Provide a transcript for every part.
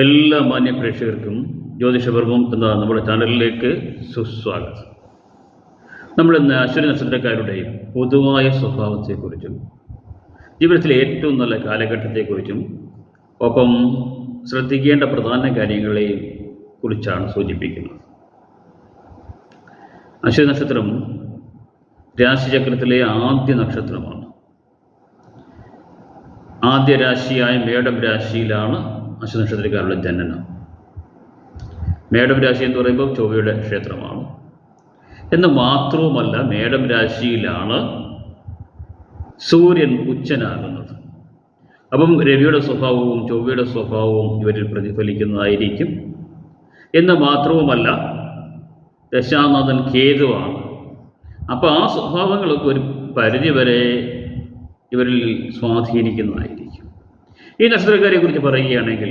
എല്ലാ മാന്യ പ്രേക്ഷകർക്കും ജ്യോതിഷപർവം എന്ന നമ്മുടെ ചാനലിലേക്ക് സുസ്വാഗതം. നമ്മൾ ഇന്ന് അശ്വരി നക്ഷത്രക്കാരുടെ പൊതുവായ സ്വഭാവത്തെക്കുറിച്ചും ജീവിതത്തിലെ ഏറ്റവും നല്ല കാലഘട്ടത്തെക്കുറിച്ചും ഒപ്പം ശ്രദ്ധിക്കേണ്ട പ്രധാന കാര്യങ്ങളെയും കുറിച്ചാണ് സൂചിപ്പിക്കുന്നത്. അശ്വതി നക്ഷത്രം രാശിചക്രത്തിലെ ആദ്യ നക്ഷത്രമാണ്. ആദ്യ രാശിയായ മേടം രാശിയിലാണ് അശ്വനക്ഷത്രക്കാരുടെ ജനനം. മേടം രാശി എന്ന് പറയുമ്പോൾ ചൊവ്വയുടെ ക്ഷേത്രമാണ്. എന്ന് മാത്രവുമല്ല മേടം രാശിയിലാണ് സൂര്യൻ ഉച്ചനാകുന്നത്. അപ്പം രവിയുടെ സ്വഭാവവും ചൊവ്വയുടെ സ്വഭാവവും ഇവരിൽ പ്രതിഫലിക്കുന്നതായിരിക്കും. എന്ന് മാത്രവുമല്ല ദശാനാഥൻ കേതുവാണ്. അപ്പോൾ ആ സ്വഭാവങ്ങളൊക്കെ ഒരു പരിധിവരെ ഇവരിൽ സ്വാധീനിക്കുന്നതായിരിക്കും. ഈ നക്ഷത്രക്കാരെ കുറിച്ച് പറയുകയാണെങ്കിൽ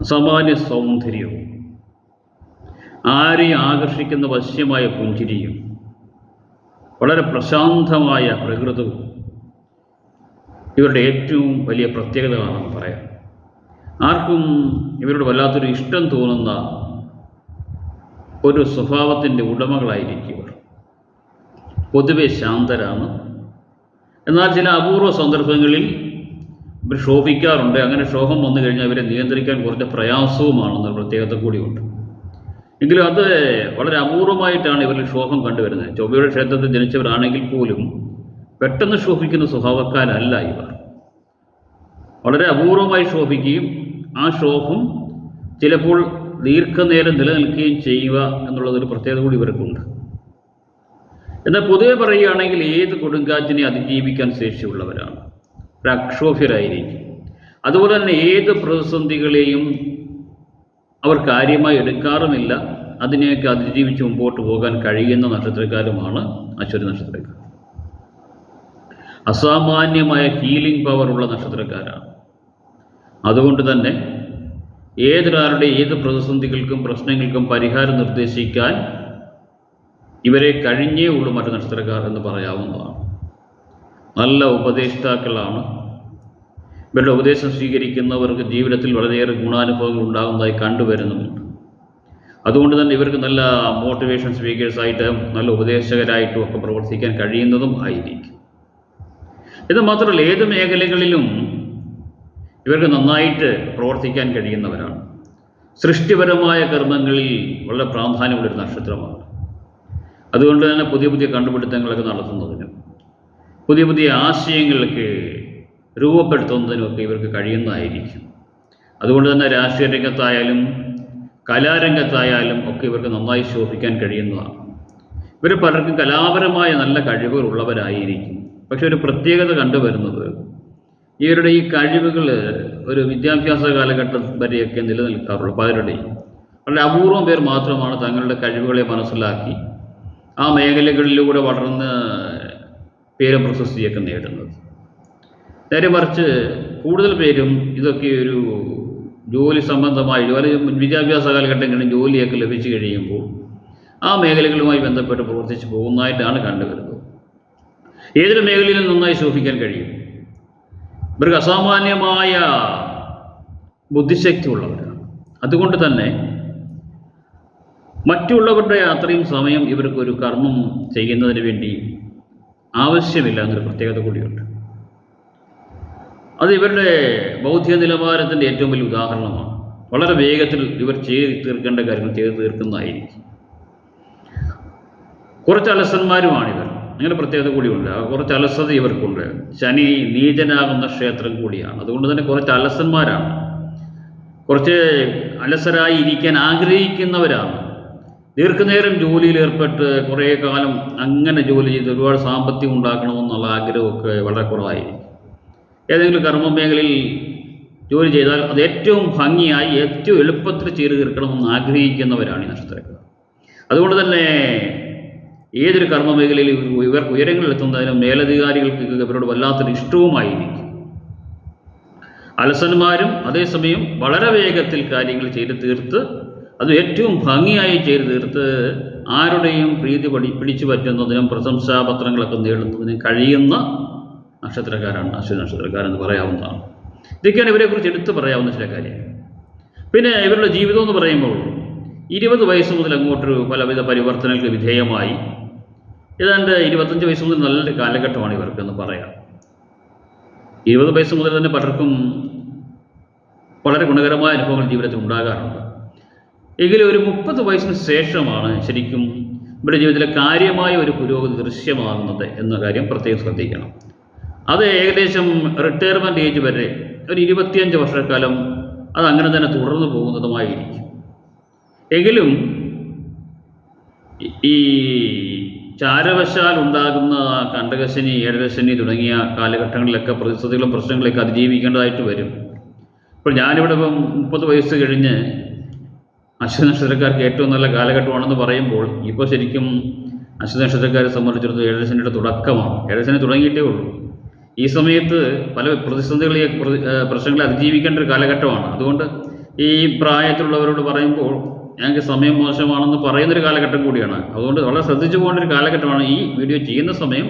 അസാമാന്യ സൗന്ദര്യവും ആരെയും ആകർഷിക്കുന്ന വശ്യമായ പുഞ്ചിരിയും വളരെ പ്രശാന്തമായ പ്രകൃതവും ഇവരുടെ ഏറ്റവും വലിയ പ്രത്യേകതകളാണെന്ന് പറയാം. ആർക്കും ഇവരോട് വല്ലാത്തൊരു ഇഷ്ടം തോന്നുന്ന ഒരു സ്വഭാവത്തിന്റെ ഉടമകളായിരിക്കും ഇവർ. പൊതുവെ ശാന്തരാണ്. എന്നാൽ ചില അപൂർവ സന്ദർഭങ്ങളിൽ ഇവർ ശോഭിക്കാറുണ്ട്. അങ്ങനെ ശോഭം വന്നു കഴിഞ്ഞാൽ ഇവരെ നിയന്ത്രിക്കാൻ കുറച്ച് പ്രയാസവുമാണെന്നൊരു പ്രത്യേകത കൂടിയുണ്ട്. എങ്കിലും അത് വളരെ അപൂർവമായിട്ടാണ് ഇവരിൽ ശോഭം കണ്ടുവരുന്നത്. ചൊവ്വയുടെ ക്ഷേത്രത്തിൽ ജനിച്ചവരാണെങ്കിൽ പോലും പെട്ടെന്ന് ശോഭിക്കുന്ന സ്വഭാവക്കാരല്ല ഇവർ. വളരെ അപൂർവമായി ശോഭിക്കുകയും ആ ശോഭം ചിലപ്പോൾ ദീർഘനേരം നിലനിൽക്കുകയും ചെയ്യുക എന്നുള്ളതൊരു പ്രത്യേകത കൂടി ഇവർക്കുണ്ട്. എന്നാൽ പൊതുവെ പറയുകയാണെങ്കിൽ ഏത് കൊടുങ്കാറ്റിനെ അതിജീവിക്കാൻ ശേഷിയുള്ളവരാണ്? ഒരു അക്ഷോഭ്യരായിരിക്കും അതുപോലെ തന്നെ ഏത് പ്രതിസന്ധികളെയും അവർ കാര്യമായി എടുക്കാറുമില്ല. അതിനെയൊക്കെ അതിജീവിച്ച് മുമ്പോട്ട് പോകാൻ കഴിയുന്ന നക്ഷത്രക്കാരുമാണ് അശ്വരി നക്ഷത്രക്കാർ. അസാമാന്യമായ ഹീലിംഗ് പവർ പവറുള്ള നക്ഷത്രക്കാരാണ്. അതുകൊണ്ട് തന്നെ ഏതൊരാളുടെ ഏത് പ്രതിസന്ധികൾക്കും പ്രശ്നങ്ങൾക്കും പരിഹാരം നിർദ്ദേശിക്കാൻ ഇവരെ കഴിഞ്ഞേ ഉള്ളൂ മറ്റു നക്ഷത്രക്കാർ എന്ന് പറയാവുന്നതാണ്. നല്ല ഉപദേഷ്ടാക്കളാണ്. ഇവരുടെ ഉപദേശം സ്വീകരിക്കുന്നവർക്ക് ജീവിതത്തിൽ വളരെയേറെ ഗുണാനുഭവങ്ങൾ ഉണ്ടാകുന്നതായി കണ്ടുവരുന്നുമുണ്ട് അതുകൊണ്ട് തന്നെ ഇവർക്ക് നല്ല മോട്ടിവേഷൻ സ്പീക്കേഴ്സായിട്ട് നല്ല ഉപദേശകരായിട്ടും ഒക്കെ പ്രവർത്തിക്കാൻ കഴിയുന്നതും ആയിരിക്കും. ഇത് മാത്രമല്ല ഏത് മേഖലകളിലും ഇവർക്ക് നന്നായിട്ട് പ്രവർത്തിക്കാൻ കഴിയുന്നവരാണ്. സൃഷ്ടിപരമായ കർമ്മങ്ങളിൽ വളരെ പ്രാധാന്യമുള്ളൊരു നക്ഷത്രമാണ്. അതുകൊണ്ട് തന്നെ പുതിയ പുതിയ കണ്ടുപിടുത്തങ്ങളൊക്കെ നടത്തുന്നതിനും പുതിയ പുതിയ ആശയങ്ങൾക്ക് രൂപപ്പെടുത്തുന്നതിനൊക്കെ ഇവർക്ക് കഴിയുന്നതായിരിക്കും. അതുകൊണ്ട് തന്നെ രാഷ്ട്രീയ രംഗത്തായാലും കലാരംഗത്തായാലും ഒക്കെ ഇവർക്ക് നന്നായി ശോഭിക്കാൻ കഴിയുന്നതാണ്. ഇവർ പലർക്കും കലാപരമായ നല്ല കഴിവുകൾ ഉള്ളവരായിരിക്കും പക്ഷെ ഒരു പ്രത്യേകത കണ്ടുവരുന്നത് ഇവരുടെ ഈ കഴിവുകൾ ഒരു വിദ്യാഭ്യാസ കാലഘട്ടം വരെയൊക്കെ നിലനിൽക്കാറുള്ളൂ പലരുടെയും. വളരെ അപൂർവം പേർ മാത്രമാണ് തങ്ങളുടെ കഴിവുകളെ മനസ്സിലാക്കി ആ മേഖലകളിലൂടെ വളർന്ന് പേരും പ്രശസ്തിയൊക്കെ നേടുന്നത്. നേരെ മറിച്ച് കൂടുതൽ പേരും ഇതൊക്കെ ഒരു ജോലി സംബന്ധമായി ജോലി വിദ്യാഭ്യാസ കാലഘട്ടങ്ങളിൽ ജോലിയൊക്കെ ലഭിച്ചു കഴിയുമ്പോൾ ആ മേഖലകളുമായി ബന്ധപ്പെട്ട് പ്രവർത്തിച്ച് പോകുന്നതായിട്ടാണ് കണ്ടുവരുന്നത്. ഏതൊരു മേഖലയിലും നന്നായി ശോഭിക്കാൻ കഴിയും. ഇവർക്ക് അസാമാന്യമായ ബുദ്ധിശക്തി ഉള്ളവരാണ് അതുകൊണ്ട് തന്നെ മറ്റുള്ളവരുടെ അത്രയും സമയം ഇവർക്ക് ഒരു കർമ്മം ചെയ്യുന്നതിന് വേണ്ടി ആവശ്യമില്ല എന്നൊരു പ്രത്യേകത കൂടിയുണ്ട്. അത് ഇവരുടെ ബൗദ്ധിക നിലവാരത്തിന്റെ ഏറ്റവും വലിയ ഉദാഹരണമാണ്. വളരെ വേഗത്തിൽ ഇവർ ചെയ്ത് തീർക്കേണ്ട കാര്യങ്ങൾ ചെയ്ത് തീർക്കുന്നതായിരിക്കും. കുറച്ച് അലസന്മാരുമാണിവർ. അങ്ങനെ പ്രത്യേകത കൂടിയുണ്ട്. കുറച്ച് അലസത ഇവർക്കുണ്ട്. ശനി നീചനാകുന്ന ക്ഷേത്രം കൂടിയാണ്. അതുകൊണ്ട് തന്നെ കുറച്ച് അലസന്മാരാണ്. കുറച്ച് അലസരായി ഇരിക്കാൻ ആഗ്രഹിക്കുന്നവരാണ്. ദീർഘനേരം ജോലിയിൽ ഏർപ്പെട്ട് കുറേ കാലം അങ്ങനെ ജോലി ചെയ്ത് ഒരുപാട് സാമ്പത്തികം ഉണ്ടാക്കണമെന്നുള്ള ആഗ്രഹമൊക്കെ വളരെ കുറവായിരിക്കും ഏതെങ്കിലും കർമ്മ മേഖലയിൽ ജോലി ചെയ്താൽ അത് ഏറ്റവും ഭംഗിയായി ഏറ്റവും എളുപ്പത്തിൽ ചെയ്തു തീർക്കണമെന്ന് ആഗ്രഹിക്കുന്നവരാണ് ഈ നക്ഷത്രക്കാർ. അതുകൊണ്ട് തന്നെ ഏതൊരു കർമ്മ മേഖലയിൽ ഇവർ ഉയരങ്ങളിലെത്തുന്നതിനും മേലധികാരികൾക്ക് ഇവരോട് വല്ലാത്തൊരു ഇഷ്ടവുമായിരിക്കും. അലസന്മാരും അതേസമയം വളരെ വേഗത്തിൽ കാര്യങ്ങൾ ചെയ്ത് തീർത്ത് അത് ഏറ്റവും ഭംഗിയായി ചെയ്തു തീർത്ത് ആരുടെയും പ്രീതി പടി പിടിച്ചു പറ്റുന്നതിനും പ്രശംസാപത്രങ്ങളൊക്കെ നേടുന്നതിനും കഴിയുന്ന നക്ഷത്രക്കാരാണ് അശ്വതി നക്ഷത്രക്കാരെന്ന് പറയാവുന്നതാണ്. ഇതൊക്കെയാണ് ഇവരെക്കുറിച്ച് എടുത്തു പറയാവുന്ന ചില കാര്യങ്ങൾ. പിന്നെ ഇവരുടെ ജീവിതം എന്ന് പറയുമ്പോൾ ഇരുപത് വയസ്സ് മുതൽ അങ്ങോട്ടൊരു പലവിധ പരിവർത്തനങ്ങൾക്ക് വിധേയമായി. ഏതാണ്ട് ഇരുപത്തഞ്ച് വയസ്സ് മുതൽ നല്ലൊരു കാലഘട്ടമാണ് ഇവർക്കെന്ന് പറയാം. ഇരുപത് വയസ്സ് മുതൽ തന്നെ പലർക്കും വളരെ ഗുണകരമായ അനുഭവങ്ങൾ ജീവിതത്തിൽ ഉണ്ടാകാറുണ്ട്. എങ്കിലും ഒരു മുപ്പത് വയസ്സിന് ശേഷമാണ് ശരിക്കും ഇവരുടെ ജീവിതത്തിലെ കാര്യമായ ഒരു പുരോഗതി ദൃശ്യമാകുന്നത് എന്ന കാര്യം പ്രത്യേകം ശ്രദ്ധിക്കണം. അത് ഏകദേശം റിട്ടയർമെന്റ് ഏജ് വരെ ഒരു ഇരുപത്തിയഞ്ച് വർഷക്കാലം അത് അങ്ങനെ തന്നെ തുടർന്നു പോകുന്നതുമായിരിക്കും. എങ്കിലും ഈ- ചാരവശാൽ ഉണ്ടാകുന്ന കണ്ടകശനി ഏഴരശനി തുടങ്ങിയ കാലഘട്ടങ്ങളിലൊക്കെ പ്രതിസന്ധികളും പ്രശ്നങ്ങളൊക്കെ അതിജീവിക്കേണ്ടതായിട്ട് വരും. ഇപ്പോൾ ഞാനിവിടെ ഇപ്പം മുപ്പത് വയസ്സ് കഴിഞ്ഞ് അശ്വ നക്ഷത്രക്കാർക്ക് ഏറ്റവും നല്ല കാലഘട്ടമാണെന്ന് പറയുമ്പോൾ ഇപ്പോൾ ശരിക്കും അശ്വനക്ഷത്രക്കാരെ സംബന്ധിച്ചിടത്തോളം ഏഴരശനിയുടെ തുടക്കമാണ്. ഏഴരശനി തുടങ്ങിയിട്ടേ ഉള്ളൂ. ഈ സമയത്ത് പല പ്രതിസന്ധികളെ പ്രശ്നങ്ങളെ അതിജീവിക്കേണ്ട ഒരു കാലഘട്ടമാണ്. അതുകൊണ്ട് ഈ പ്രായത്തിലുള്ളവരോട് പറയുമ്പോൾ ഞങ്ങൾക്ക് സമയം മോശമാണെന്ന് പറയുന്നൊരു കാലഘട്ടം കൂടിയാണ്. അതുകൊണ്ട് വളരെ ശ്രദ്ധിച്ചു പോകേണ്ട ഒരു കാലഘട്ടമാണ് ഈ വീഡിയോ ചെയ്യുന്ന സമയം.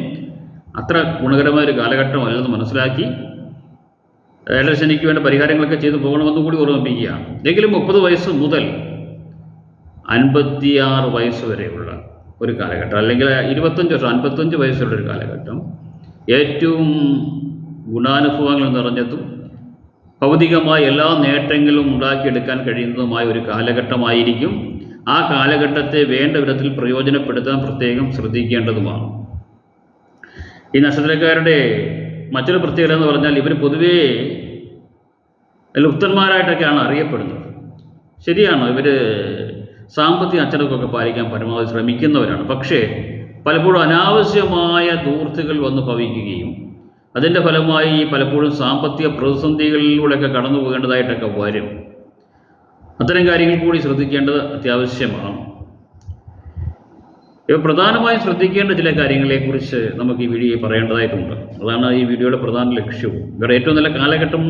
അത്ര ഗുണകരമായ ഒരു കാലഘട്ടമല്ലെന്ന് മനസ്സിലാക്കി ഏഴരശനിക്ക് വേണ്ട പരിഹാരങ്ങളൊക്കെ ചെയ്തു പോകണമെന്നും കൂടി ഓർമ്മിപ്പിക്കുകയാണ്. എങ്കിലും മുപ്പത് വയസ്സ് മുതൽ അൻപത്തിയാറ് വയസ്സ് വരെയുള്ള ഒരു കാലഘട്ടം അല്ലെങ്കിൽ ഇരുപത്തഞ്ച് വർഷം അൻപത്തഞ്ച് വയസ്സുള്ള ഒരു കാലഘട്ടം. ഏറ്റവും ഗുണാനുഭവങ്ങൾ നിറഞ്ഞതും ഭൗതികമായ എല്ലാ നേട്ടങ്ങളും ഉണ്ടാക്കിയെടുക്കാൻ കഴിയുന്നതുമായ ഒരു കാലഘട്ടമായിരിക്കും. ആ കാലഘട്ടത്തെ വേണ്ട വിധത്തിൽ പ്രയോജനപ്പെടുത്താൻ പ്രത്യേകം ശ്രദ്ധിക്കേണ്ടതുമാണ്. ഈ നക്ഷത്രക്കാരുടെ മറ്റൊരു പ്രത്യേകത എന്ന് പറഞ്ഞാൽ ഇവർ പൊതുവേ ലുപ്തന്മാരായിട്ടൊക്കെയാണ് അറിയപ്പെടുന്നത്. ശരിയാണോ? ഇവർ സാമ്പത്തിക അച്ചടക്കമൊക്കെ പാലിക്കാൻ പരമാവധി ശ്രമിക്കുന്നവരാണ്. പക്ഷേ പലപ്പോഴും അനാവശ്യമായ ദൂർത്തുകൾ വന്ന് ഭവിക്കുകയും അതിന്റെ ഫലമായി പലപ്പോഴും സാമ്പത്തിക പ്രതിസന്ധികളിലൂടെയൊക്കെ കടന്നു പോകേണ്ടതായിട്ടൊക്കെ വരും. അത്തരം കാര്യങ്ങൾ കൂടി ശ്രദ്ധിക്കേണ്ടത് അത്യാവശ്യമാണ്. ഇവ പ്രധാനമായും ശ്രദ്ധിക്കേണ്ട ചില കാര്യങ്ങളെക്കുറിച്ച് നമുക്ക് ഈ വീഡിയോയിൽ പറയേണ്ടതായിട്ടുണ്ട്. അതാണ് ഈ വീഡിയോയുടെ പ്രധാന ലക്ഷ്യവും. ഇവരുടെ ഏറ്റവും നല്ല കാലഘട്ടം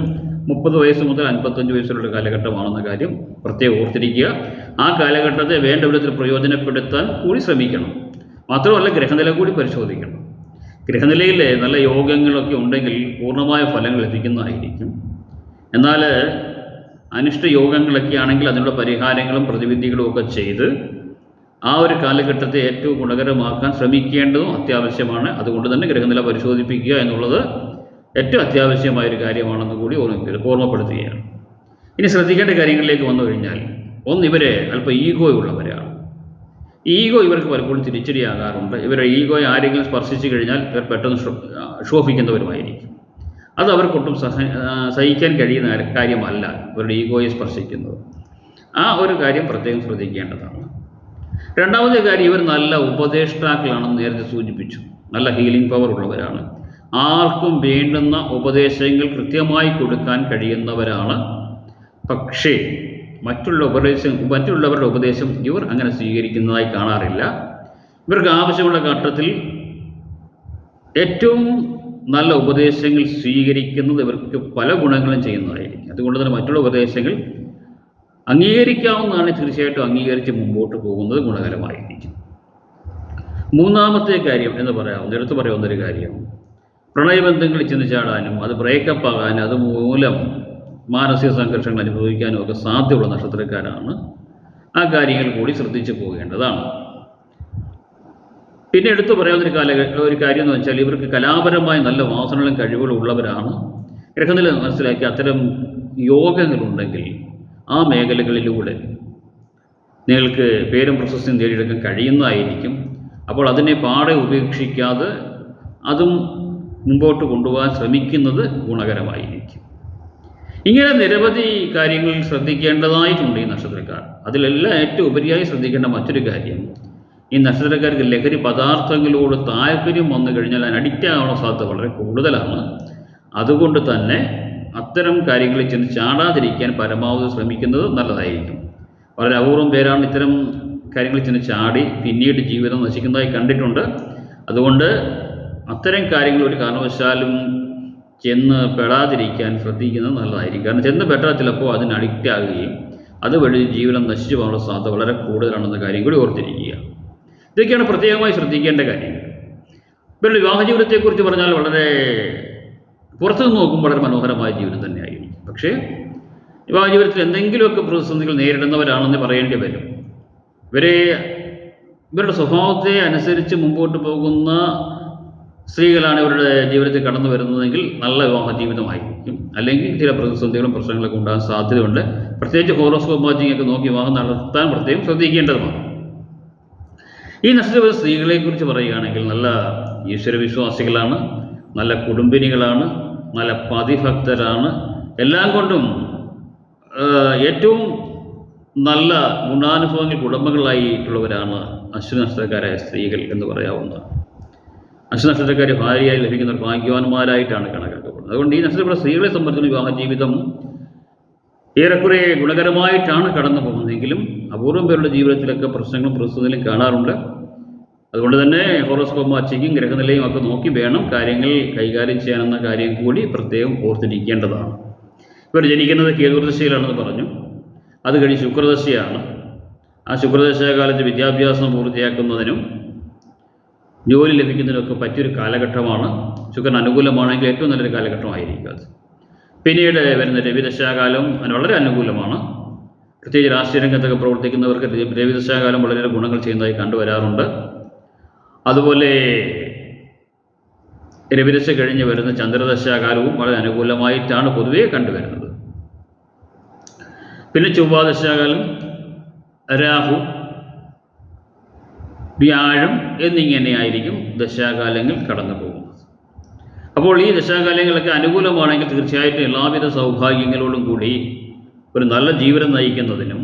മുപ്പത് വയസ്സ് മുതൽ അൻപത്തഞ്ച് വയസ്സുള്ള കാലഘട്ടമാണെന്ന കാര്യം പ്രത്യേകം ഓർത്തിരിക്കുക. ആ കാലഘട്ടത്തെ വേണ്ട വിധത്തിൽ പ്രയോജനപ്പെടുത്താൻ കൂടി ശ്രമിക്കണം. മാത്രമല്ല ഗ്രഹനില കൂടി പരിശോധിക്കണം. ഗ്രഹനിലയിൽ നല്ല യോഗങ്ങളൊക്കെ ഉണ്ടെങ്കിൽ പൂർണമായ ഫലങ്ങൾ ലഭിക്കുന്നതായിരിക്കും. എന്നാൽ അനിഷ്ട യോഗങ്ങളൊക്കെ ആണെങ്കിൽ അതിനുള്ള പരിഹാരങ്ങളും പ്രതിവിധികളും ഒക്കെ ചെയ്ത് ആ ഒരു കാലഘട്ടത്തെ ഏറ്റവും ഗുണകരമാക്കാൻ ശ്രമിക്കേണ്ടതും അത്യാവശ്യമാണ്. അതുകൊണ്ട് തന്നെ ഗ്രഹനില പരിശോധിപ്പിക്കുക എന്നുള്ളത് ഏറ്റവും അത്യാവശ്യമായ ഒരു കാര്യമാണെന്ന് കൂടി ഓർമ്മ ഓർമ്മപ്പെടുത്തുകയാണ്. ഇനി ശ്രദ്ധിക്കേണ്ട കാര്യങ്ങളിലേക്ക് വന്നു കഴിഞ്ഞാൽ ഒന്ന് ഇവരെ അല്പം ഈഗോ ഉള്ളവരാണ്. ഈഗോ ഇവർക്ക് പലപ്പോഴും തിരിച്ചടിയാകാറുണ്ട്. ഇവരുടെ ഈഗോയെ ആരെങ്കിലും സ്പർശിച്ചു കഴിഞ്ഞാൽ ഇവർ പെട്ടെന്ന് ശോഭിക്കുന്നവരുമായിരിക്കും അത് അവർക്കൊട്ടും സഹ സഹിക്കാൻ കഴിയുന്ന കാര്യമല്ല ഇവരുടെ ഈഗോയെ സ്പർശിക്കുന്നത്. ആ ഒരു കാര്യം പ്രത്യേകം ശ്രദ്ധിക്കേണ്ടതാണ്. രണ്ടാമത്തെ കാര്യം ഇവർ നല്ല ഉപദേഷ്ടാക്കളാണെന്ന് നേരത്തെ സൂചിപ്പിച്ചു. നല്ല ഹീലിംഗ് പവർ ഉള്ളവരാണ്. ആർക്കും വേണ്ടുന്ന ഉപദേശങ്ങൾ കൃത്യമായി കൊടുക്കാൻ കഴിയുന്നവരാണ്. പക്ഷേ മറ്റുള്ള ഉപദേശം മറ്റുള്ളവരുടെ ഉപദേശം ഇവർ അങ്ങനെ സ്വീകരിക്കുന്നതായി കാണാറില്ല. ഇവർക്ക് ആവശ്യമുള്ള ഘട്ടത്തിൽ ഏറ്റവും നല്ല ഉപദേശങ്ങൾ സ്വീകരിക്കുന്നത് ഇവർക്ക് പല ഗുണങ്ങളും ചെയ്യുന്നതായിരിക്കും. അതുകൊണ്ട് തന്നെ മറ്റുള്ള ഉപദേശങ്ങൾ അംഗീകരിക്കാവുന്നതാണ് തീർച്ചയായിട്ടും അംഗീകരിച്ച് മുമ്പോട്ട് പോകുന്നത് ഗുണകരമായിരിക്കും. മൂന്നാമത്തെ കാര്യം എന്ന് പറയാം എടുത്തു പറയാവുന്ന ഒരു കാര്യം. പ്രണയബന്ധങ്ങളിൽ ചെന്ന് ചാടാനും അത് ബ്രേക്കപ്പ് ആകാനും അത് മൂലം മാനസിക സംഘർഷങ്ങൾ അനുഭവിക്കാനും ഒക്കെ സാധ്യതയുള്ള നക്ഷത്രക്കാരാണ്. ആ കാര്യങ്ങൾ കൂടി ശ്രദ്ധിച്ചു പോകേണ്ടതാണ്. പിന്നെ എടുത്തു പറയാവുന്ന ഒരു കാല ഒരു കാര്യം എന്ന് വെച്ചാൽ ഇവർക്ക് കലാപരമായ നല്ല വാസനകളും കഴിവുകളും ഉള്ളവരാണ്. ഗ്രഹനില മനസ്സിലാക്കി അത്തരം യോഗങ്ങളുണ്ടെങ്കിൽ ആ മേഖലകളിലൂടെ നിങ്ങൾക്ക് പേരും പ്രശസ്തിയും നേടിയെടുക്കാൻ കഴിയുന്നതായിരിക്കും. അപ്പോൾ അതിനെ പാടെ ഉപേക്ഷിക്കാതെ അതും മുമ്പോട്ട് കൊണ്ടുപോകാൻ ശ്രമിക്കുന്നത് ഗുണകരമായിരിക്കും. ഇങ്ങനെ നിരവധി കാര്യങ്ങൾ ശ്രദ്ധിക്കേണ്ടതായിട്ടുണ്ട് ഈ നക്ഷത്രക്കാർ. അതിലെല്ലാം ഏറ്റവും ഉപരിയായി ശ്രദ്ധിക്കേണ്ട മറ്റൊരു കാര്യം ഈ നക്ഷത്രക്കാർക്ക് ലഹരി പദാർത്ഥങ്ങളോട് താല്പര്യം വന്നു കഴിഞ്ഞാൽ അതിന് അഡിക്റ്റ് ആകാനുള്ള സാധ്യത വളരെ കൂടുതലാണ്. അതുകൊണ്ട് തന്നെ അത്തരം കാര്യങ്ങളിൽ ചെന്ന് ചാടാതിരിക്കാൻ പരമാവധി ശ്രമിക്കുന്നത് നല്ലതായിരിക്കും. വളരെ അപൂർവം പേരാണ് ഇത്തരം കാര്യങ്ങളിൽ ചെന്ന് ചാടി പിന്നീട് ജീവിതം നശിക്കുന്നതായി കണ്ടിട്ടുണ്ട്. അതുകൊണ്ട് അത്തരം കാര്യങ്ങൾ ഒരു കാരണവശാലും ചെന്ന് പെടാതിരിക്കാൻ ശ്രദ്ധിക്കുന്നത് നല്ലതായിരിക്കും. കാരണം ചെന്ന് പെട്ടാൽ ചിലപ്പോൾ അതിന് അഡിക്റ്റ് ആകുകയും അതുവഴി ജീവിതം നശിച്ചു പോകാനുള്ള സാധ്യത വളരെ കൂടുതലാണെന്ന കാര്യം കൂടി ഓർത്തിരിക്കുക. ഇതൊക്കെയാണ് പ്രത്യേകമായി ശ്രദ്ധിക്കേണ്ട കാര്യങ്ങൾ ഇവരുടെ വിവാഹ ജീവിതത്തെക്കുറിച്ച് പറഞ്ഞാൽ വളരെ പുറത്തു നിന്ന് നോക്കുമ്പോൾ വളരെ മനോഹരമായ ജീവിതം തന്നെയായിരിക്കും. പക്ഷേ വിവാഹ ജീവിതത്തിൽ എന്തെങ്കിലുമൊക്കെ പ്രതിസന്ധികൾ നേരിടുന്നവരാണെന്ന് പറയേണ്ടി വരും. ഇവരെ ഇവരുടെ സ്വഭാവത്തെ അനുസരിച്ച് മുമ്പോട്ട് പോകുന്ന സ്ത്രീകളാണ് ഇവരുടെ ജീവിതത്തിൽ കടന്നു വരുന്നതെങ്കിൽ നല്ല വിവാഹ ജീവിതമായിരിക്കും. അല്ലെങ്കിൽ ചില പ്രതിസന്ധികളും പ്രശ്നങ്ങളൊക്കെ ഉണ്ടാകാൻ സാധ്യതയുണ്ട്. പ്രത്യേകിച്ച് ഹോറോസ്കോപ്പ് വാച്ചിങ് ഒക്കെ നോക്കി വിവാഹം നടത്താൻ പ്രത്യേകം ശ്രദ്ധിക്കേണ്ടതുമാണ്. ഈ നഷ്ടപ്പെട്ട സ്ത്രീകളെക്കുറിച്ച് പറയുകയാണെങ്കിൽ നല്ല ഈശ്വരവിശ്വാസികളാണ് നല്ല കുടുംബിനികളാണ് നല്ല പതിഭക്തരാണ്. എല്ലാം കൊണ്ടും ഏറ്റവും നല്ല ഗുണാനുഭവങ്ങൾ ഉടമകളായിട്ടുള്ളവരാണ് അശ്വനഷ്ടക്കാരായ സ്ത്രീകൾ എന്ന് പറയാവുന്നതാണ്. അശ്വനക്ഷത്രക്കാർ ഭാര്യയായി ലഭിക്കുന്നവർ ഭാഗ്യവാന്മാരായിട്ടാണ് കണക്കാക്കപ്പെടുന്നത്. അതുകൊണ്ട് ഈ നക്ഷത്രപ്പെട്ട സ്ത്രീകളെ സംബന്ധിച്ചുള്ള വിവാഹ ജീവിതം ഏറെക്കുറെ ഗുണകരമായിട്ടാണ് കടന്നു പോകുന്നതെങ്കിലും അപൂർവം പേരുടെ ജീവിതത്തിലൊക്കെ പ്രശ്നങ്ങളും പ്രതിസന്ധികളും കാണാറുണ്ട്. അതുകൊണ്ട് തന്നെ ഹോറോസ്കോപ്പ് വാച്ചിങ്ങും ഗ്രഹനിലയും ഒക്കെ നോക്കി വേണം കാര്യങ്ങൾ കൈകാര്യം ചെയ്യാനെന്ന കാര്യം കൂടി പ്രത്യേകം ഓർത്തിരിക്കേണ്ടതാണ്. ഇവർ ജനിക്കുന്നത് കേതുർദശയിലാണെന്ന് പറഞ്ഞു. അത് കഴിഞ്ഞ് ശുക്രദശയാണ്. ആ ശുക്രദശ ശുക്രദശകാലത്ത് വിദ്യാഭ്യാസം പൂർത്തിയാക്കുന്നതിനും ജോലി ലഭിക്കുന്നതിനൊക്കെ പറ്റിയൊരു കാലഘട്ടമാണ്. ശുക്രൻ അനുകൂലമാണെങ്കിൽ ഏറ്റവും നല്ലൊരു കാലഘട്ടമായിരിക്കും അത്. പിന്നീട് വരുന്ന രവിദശാകാലം അതിന് വളരെ അനുകൂലമാണ്. പ്രത്യേകിച്ച് രാഷ്ട്രീയ രംഗത്തൊക്കെ പ്രവർത്തിക്കുന്നവർക്ക് രവി- രവിദശാകാലം വളരെ ഗുണങ്ങൾ ചെയ്യുന്നതായി കണ്ടുവരാറുണ്ട്. അതുപോലെ രവിദശ കഴിഞ്ഞ് വരുന്ന ചന്ദ്രദശാകാലവും വളരെ അനുകൂലമായിട്ടാണ് പൊതുവേ കണ്ടുവരുന്നത്. പിന്നെ ചൊവ്വാദശാകാലം രാഹു വ്യാഴം എന്നിങ്ങനെയായിരിക്കും ദശാകാലങ്ങൾ കടന്നു പോകുന്നത്. അപ്പോൾ ഈ ദശാകാലങ്ങളൊക്കെ അനുകൂലമാണെങ്കിൽ തീർച്ചയായിട്ടും എല്ലാവിധ സൗഭാഗ്യങ്ങളോടും കൂടി ഒരു നല്ല ജീവിതം നയിക്കുന്നതിനും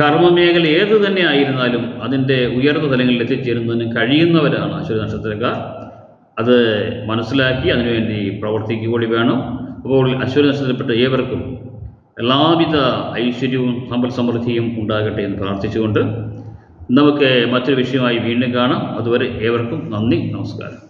കർമ്മമേഖല ഏത് തന്നെ ആയിരുന്നാലും അതിന്റെ ഉയർന്ന തലങ്ങളിൽ എത്തിച്ചേരുന്നതിന് കഴിയുന്നവരാണ് അശ്വതി നക്ഷത്രക്കാർ അത് മനസ്സിലാക്കി അതിനുവേണ്ടി പ്രവർത്തിക്കുക വേണം. അപ്പോൾ അശ്വതി നക്ഷത്രപ്പെട്ട ഏവർക്കും എല്ലാവിധ ഐശ്വര്യവും സമ്പൽ സമൃദ്ധിയും ഉണ്ടാകട്ടെ എന്ന് പ്രാർത്ഥിച്ചുകൊണ്ട് നമുക്ക് മറ്റൊരു വിഷയമായി വീണ്ടും കാണാം. അതുവരെ ഏവർക്കും നന്ദി നമസ്കാരം.